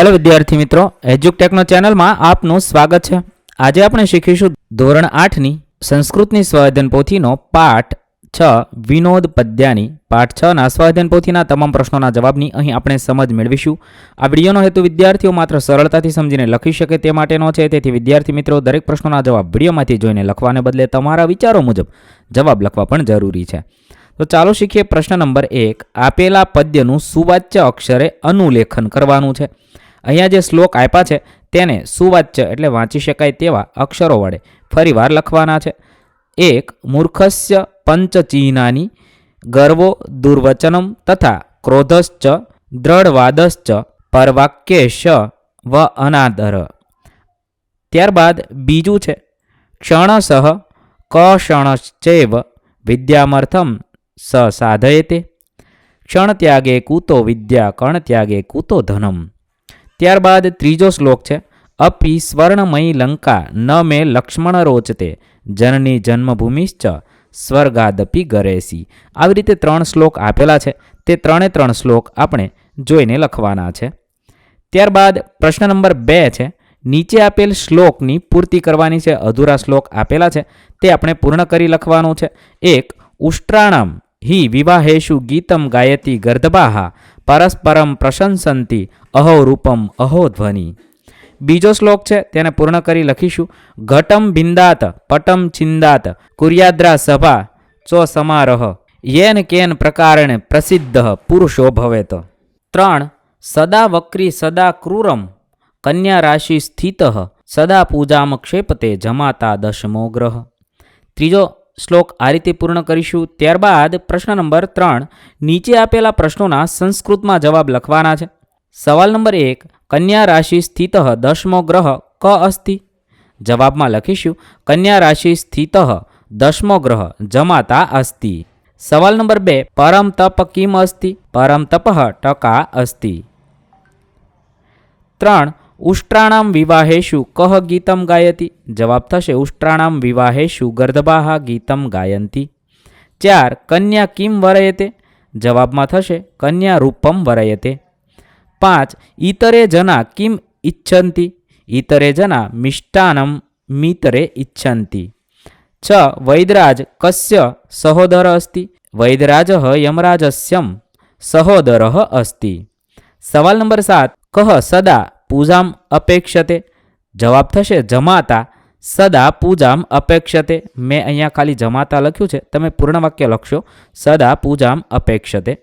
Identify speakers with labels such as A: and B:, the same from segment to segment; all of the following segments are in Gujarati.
A: હેલો વિદ્યાર્થી મિત્રો એજ્યુકટેકનો ચેનલમાં આપનું સ્વાગત છે. આજે આપણે શીખીશું ધોરણ આઠની સંસ્કૃતની સ્વાધ્યન પોથીનો પાઠ છ, વિનોદ પદ્યાની. પાઠ છના સ્વાધ્યન પોથીના તમામ પ્રશ્નોના જવાબની અહીં આપણે સમજ મેળવીશું. આ વિડીયોનો હેતુ વિદ્યાર્થીઓ માત્ર સરળતાથી સમજીને લખી શકે તે માટેનો છે. તેથી વિદ્યાર્થી મિત્રો, દરેક પ્રશ્નોના જવાબ વિડીયોમાંથી જોઈને લખવાને બદલે તમારા વિચારો મુજબ જવાબ લખવા પણ જરૂરી છે. તો ચાલો શીખીએ પ્રશ્ન નંબર એક. આપેલા પદ્યનું સુવાચ્ય અક્ષરે અનુલેખન કરવાનું છે. અહીંયા જે શ્લોક આપ્યા છે, તેને સુવાચ્ય એટલે વાંચી શકાય તેવા અક્ષરો વડે ફરીવાર લખવાના છે. એક, મૂર્ખસ્ય પંચચિહ્નાની ગર્વો દુર્વચનમ તથા ક્રોધશ્ચ દ્રઢવાદશ્ચ પરવાક્યેશ વ અનાદર. ત્યારબાદ બીજું છે ક્ષણશઃ કષણશ્ચેવ વિદ્યામર્થમ સ સાધયતે. ક્ષણત્યાગે કૂતો વિદ્યા, કણત્યાગે કૂતો ધનમ. ત્યારબાદ ત્રીજો શ્લોક છે, અપી સ્વર્ણમયી લંકા ન મે લક્ષ્મણ રોચતે, જનની જન્મભૂમિશ્ચ સ્વર્ગાદપી ગરેસી. આવી રીતે ત્રણ શ્લોક આપેલા છે. તે ત્રણે ત્રણ શ્લોક આપણે જોઈને લખવાના છે. ત્યારબાદ પ્રશ્ન નંબર બે છે, નીચે આપેલ શ્લોકની પૂર્તિ કરવાની છે અધૂરા શ્લોક આપેલા છે, તે આપણે પૂર્ણ કરી લખવાનું છે. એક, ઉષ્ટ્રાણમ હિ વિવાહેશુ ગીતમ ગાયતી ગર્દબાહા પરસ્પરમ પ્રશંસંતી, અહો રૂપમ, અહો ધ્વનિ. બીજો શ્લોક છે, તેને પૂર્ણ કરી લખીશું. ઘટમ બિંદાત, પટમ છિંદાત કુર્યાદ્રા સભા, ચો સમારહ. યેન કેન પ્રકારણે પ્રસિદ્ધ, પુરુષો ભવેત. ત્રણ, સદા વક્રી સદા ક્રૂરમ, કન્યા રાશિ સ્થિત, સદા પૂજામ ક્ષેપતે જમાતા દશમો ગ્રહ. ત્રીજો શ્લોક આ રીતે પૂર્ણ કરીશું. ત્યારબાદ પ્રશ્ન નંબર ત્રણ, નીચે આપેલા પ્રશ્નોના સંસ્કૃતમાં જવાબ લખવાના છે. સવાલ નંબર એક, કન્યા રાશિ સ્થિત દશમો ગ્રહ ક અસ્તિ? જવાબમાં લખીશું, કન્યા રાશિ સ્થિત દશમો ગ્રહ જમાતા અસ્તિ. સવાલ નંબર બે, પરમ તપ કિમ અસ્તિ? પરમ તપ ટકા અસ્તિ. ત્રણ ઉષ્ટ્રાણામ વિવાહેશુ કહ ગીતમ ગાયતી? જવાબ થશે, ઉષ્ટ્રાણામ વિવાહેશુ ગર્દબાહ ગીતમ ગાયંતી. ચાર, કન્યા કિમ વરયતે? જવાબમાં થશે, કન્યા રૂપમ વરયતે. પાંચ ઇતરે જના કિમ ઇચ્છંતી ઇતરે જના મિષ્ટાનમ મિતરે ઇચ્છંતી છ, વૈદરાજ કસ્ય સહોદર અસ્તિ? વૈદરાજ યમરાજસ્યમ સહોદર અસ્તિ. સવાલ નંબર સાત, કહ સદા પૂજામ અપેક્ષતે. જવાબ થશે, જમાતા, સદા પૂજામ અપેક્ષતે. મેં અહીંયા ખાલી જમાતા લખ્યું છે. તમે પૂર્ણ વાક્ય લખશો. સદા પૂજામ અપેક્ષતે.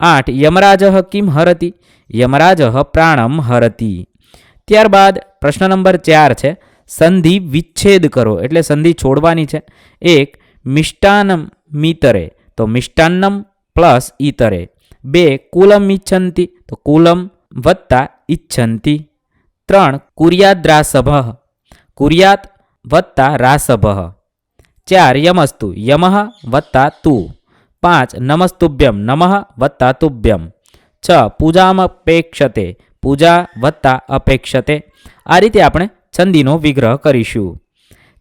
A: આઠ, યમરાજ કિમ હરતી? યમરાજ પ્રાણમ હરતી. ત્યારબાદ પ્રશ્ન નંબર ચાર છે, સંધિ વિચ્છેદ કરો. એટલે સંધિ છોડવાની છે. એક મિષ્ટાનમ મિતરે. તો મિષ્ટાન્નમ પ્લસ ઈતરે. બે, કુલમ ઇચ્છંતી તો કુલમ વત્તા ઈચ્છંતી. ત્રણ કુર્યાદ્રાસભ કુર્યાત વત્તા રાસભ. ચાર યમસ્તુ યમઃ વત્તા તુ. પાંચ નમસ્તુભ્યમ નમઃ વત્તા તુભ્યમ. છ પૂજામપેક્ષતે પૂજા વત્તા અપેક્ષતે. આ રીતે આપણે છંદીનો વિગ્રહ કરીશું.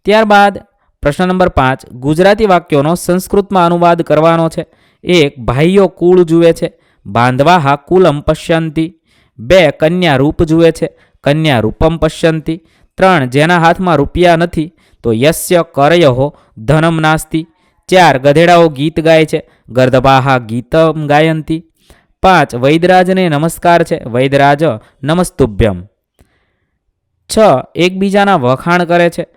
A: ત્યારબાદ પ્રશ્ન નંબર પાંચ ગુજરાતી વાક્યોનો સંસ્કૃતમાં અનુવાદ કરવાનો છે. એક ભાઈઓ કુળ જુએ છે. બાંધવા હા કુલમ પશ્યંતી. બે કન્યા રૂપ જુએ છે. કન્યા રૂપમ પશ્યંતી. ત્રણ, જેના હાથમાં રૂપિયા નથી, તો યસ્ય કરયો ધનમ નાસ્તિ. ચાર, ગધેડાઓ ગીત ગાય છે ગર્દબાહા ગીતમ ગાયંતી. પાંચ, વૈદરાજને નમસ્કાર છે, વૈદરાજ નમસ્તુભ્યમ. છ, એકબીજાના વખાણ કરે છે,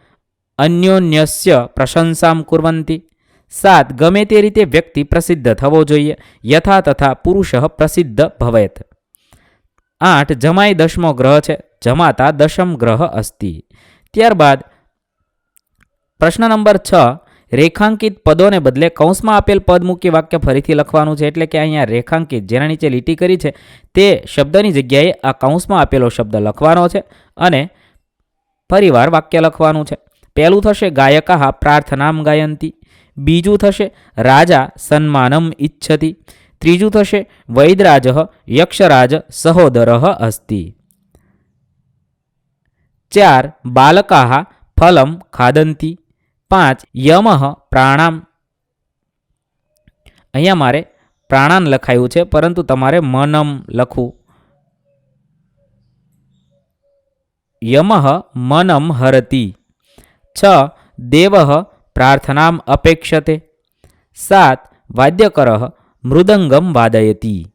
A: અન્યોન્યસ્ય પ્રશંસામ કુર્વંતી. સાત, ગમે તે રીતે વ્યક્તિ પ્રસિદ્ધ થવો જોઈએ, યથા તથા પુરુષ પ્રસિદ્ધ ભવેત. આઠ, જમાઈ દશમો ગ્રહ છે જમાતા દશમ ગ્રહ અસ્તિ. ત્યારબાદ પ્રશ્ન નંબર છ, રેખાંકિત પદોને બદલે કૌંસમાં આપેલ પદ મૂકી વાક્ય ફરીથી લખવાનું છે એટલે કે અહીંયા રેખાંકિત જેના નીચે લીટી કરી છે તે શબ્દની જગ્યાએ આ કૌંસમાં આપેલો શબ્દ લખવાનો છે અને ફરીવાર વાક્ય લખવાનું છે. પહેલું થશે ગાયકા પ્રાર્થનામ ગાયંતી. બીજું થશે રાજા સન્માનમ ઈચ્છતી. ત્રીજું થશે વૈદરાજ યક્ષરાજ સહોદર અસ્તિ. ચાર બાલકા ફલમ ખાદંતી. પાંચ યમ પ્રાણામ. અહીંયા મારે પ્રાણાન લખાયું છે, પરંતુ તમારે મનમ લખવું. યમઃ મનમ હરતી. છ દેવ પ્રાર્થનામ અપેક્ષતે. સાત વાદ્યકર મૃદંગમ વાદયતી.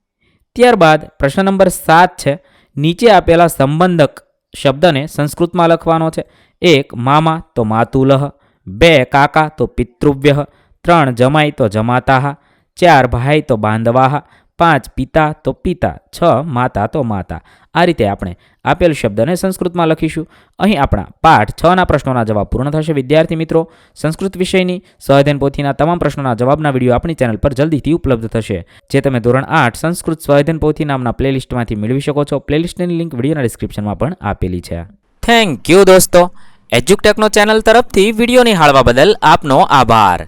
A: ત્યારબાદ પ્રશ્ન નંબર સાત છે, નીચે આપેલા સંબંધક શબ્દને સંસ્કૃતમાં લખવાનો છે. એક, મામા તો માતુલહ બે, કાકા તો પિતૃવ્ય. ત્રણ, જમાઈ તો જમાતા. ચાર, ભાઈ તો બાંધવાહ પાંચ પિતા તો પિતા, છ માતા તો માતા. આ રીતે આપણે આપેલ શબ્દને સંસ્કૃતમાં લખીશું. અહીં આપણા પાઠ છના પ્રશ્નોના જવાબ પૂર્ણ થશે. વિદ્યાર્થી મિત્રો, સંસ્કૃત વિષયની સ્વાધ્યન પોથીના તમામ પ્રશ્નોના જવાબના વીડિયો આપણી ચેનલ પર જલ્દીથી ઉપલબ્ધ થશે. જે તમે ધોરણ આઠ સંસ્કૃત સ્વાધ્યન પોથી નામના પ્લેલિસ્ટમાંથી મેળવી શકો છો. પ્લેલિસ્ટની લિંક વિડીયોના ડિસ્ક્રિપ્શનમાં પણ આપેલી છે. થેન્ક યુ દોસ્તો. એજ્યુકટેકનો ચેનલ તરફથી વીડિયો નિહાળવા બદલ આપનો આભાર.